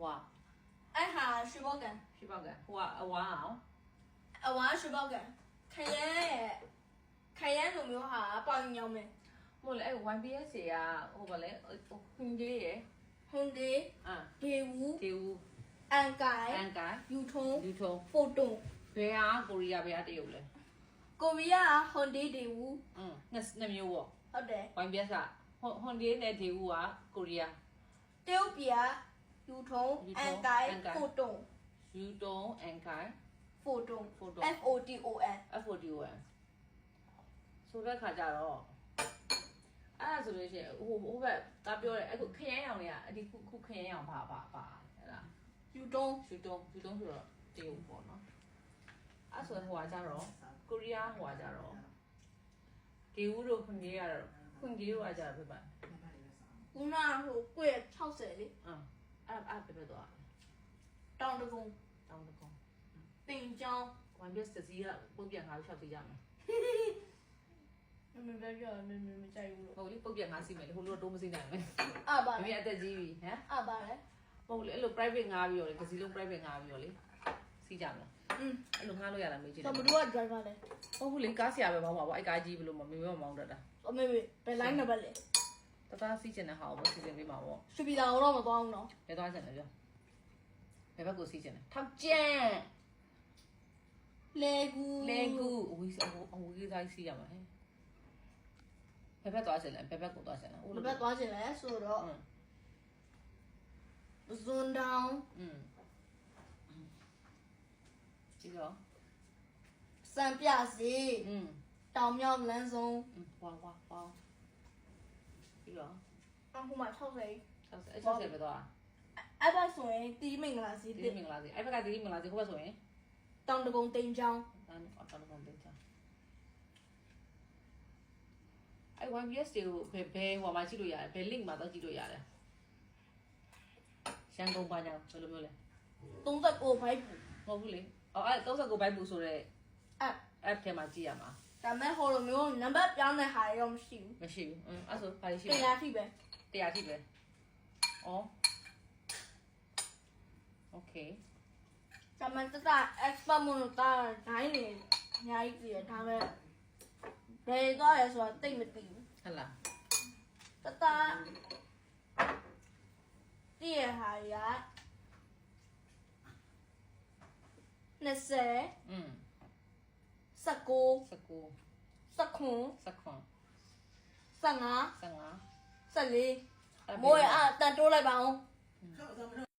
ဟိုကအဲ့ဟာရွှေဘောကန်ရှိပောက်ကဟိုကအဝါအောင်အဝါရွှေဘောကန်ခရမ်းရဲ့ခရမ်းလိုမျိုးဟာပေါင်ညောင်းမယ်ဟိုလေအဲ့ YBS ကဟိုဗလဲဟွန်ကြီးရယ်ဟွန်ဒီအာဒေဝူဒီဦးအန်ကိုင်အန်ကိုင်ယူထုံလူထုံဖိုတုံဘယ်ဟာကိုရီးယားဘယ်ဟာတရုတ်လဲကိုရီးယားဟွန်ဒီဒေဝူอืมနှစ်နှစ်မျိုးပေါ့ဟုတ်တယ် YBS ကဟွန်ဟွန်ကြီးနဲ့ဒီဦးကကိုရီးယား တရုတ်ပြည်က ယူထုံယူထုံအန်ကိုင်အန်ကိုင်ဖိုတုံယူတုံအန်ကိုင်ဖိုတုံဖိုတုံ F O T O N FODON ဆိုတဲ့ခါကျတော့အဲ့ဒါဆိုလို့ရှိရင်ဟိုဟိုဘက်ကပြောတယ်အခုခရမ်းရောင်တွေကအဒီခုခုခရမ်းရောင်ပါပါပါဟဲ့လားယူထုံယူတုံယူတုံဆိုတော့တရုတ်ပေါ့နော်အဲ့ဆိုဟိုကကြတော့ကိုရီးယားဟိုကကြတော့ဒီဦးတို့ခွန်ကြီးကတော့ခွန်ကြီးတို့ကကြတော့ပြပါခုနကဟိုကိုယ့်ရဲ့60လေအင်း အဲ့အဲ့ပြပြတော့တောင်တကုံတောင်းတကောတင်ချောင်းဝမ်ဘက်စစီကပုံပြန်ငါရှောက်သေးကြမယ်မမပြောပြောမမမကြိုက်ဘူးလို့ဟုတ်လေပုံပြန်ငါစီမယ်လေဟိုလိုတော့မစီနိုင်မယ်အပါမလေမေအသက်ကြီးပြီဟမ်အပါလေဟုတ်လေအဲ့လို private ငါပြီးတော့လေကစီလုံး private ငါပြီးတော့လေစီးကြမလားอืมအဲ့လိုငါလို့ရလားမေးကြည့်ဆိုတယ်မတို့က driver လေဟုတ်ဘူးလေကားဆရာပဲမောင်းပါပေါ့အဲ့ကားကြီးဘယ်လိုမမေမေမောင်းတတ်တာအမေမေဘယ် line နံပါတ်လဲ တသားစီးချင်တဲ့ဟာကိုစီစဉ်ပေးမှာပေါ့ ရွှေပြည်သာတော့မသွားအောင်နော် ဘယ်သွားချင်လဲပြောဘယ်ဘက်ကိုစီးချင်လဲထောက်ကျန် လေကူ လေကူအဝေးအဝေးအဝေးစားစီးရမှာဟဲ့ဘယ်ဘက်သွားချင်လဲဘယ်ဘက်ကိုသွားချင်လဲ ဘယ်ဘက်သွားချင်လဲဆိုတော့ อืม ဇွန်တောင် อืมဒီတော့ စံပြစီ อืม တောင်မြောက်လမ်းဆုံး อืมဝါဝါဝါ ဒီတော့အခုမှ60 60အဲ့60ပဲသွားအဲ့ဘက်ဆိုရင်တီးမင်္ဂလာစီဒီတစ်မင်္ဂလာစီအဲ့ဘက်ကဒီမင်္ဂလာစီဟိုဘက်ဆိုရင်တောင်တကုံတိန်ချောင်းအန်အော်တော်တော်လေးချာအဲ့ 1PS တွေကိုဘယ်ဘယ်ဟိုမှာကြည့်လို့ရတယ်ဘယ် link မှာတော့ကြည့်လို့ရတယ်ရှမ်းကုန်းပါညာဘယ်လိုမျိုးလဲ39ဘိုက်ပူမဟုတ်ဘူးလေအော်အဲ့39ဘိုက်ပူဆိုတဲ့အဲ့ app ထဲမှာကြည့်ရမှာ ဒါမဲ့ဟိုလိုမျိုးနံပါတ်ပြောင်းတဲ့ဟာရောမရှိဘူးမရှိဘူးအင်းအဲ့ဆိုဘာလို့ရှိတင်လဲရထိပဲတရားထိပဲအော် okay ဒါမဲ့တတ expert မလို့တာဒိုင်းနေအများကြီးပြည်ဒါမဲ့ဘယ်သွားရဲဆိုတာတိတ်မသိဘူးဟတ်လားတတတည့်ရဟာရ20 อืม 19 19 19 19 15 15 14 မိုးရအတန်တိုးလိုက်ပါအောင်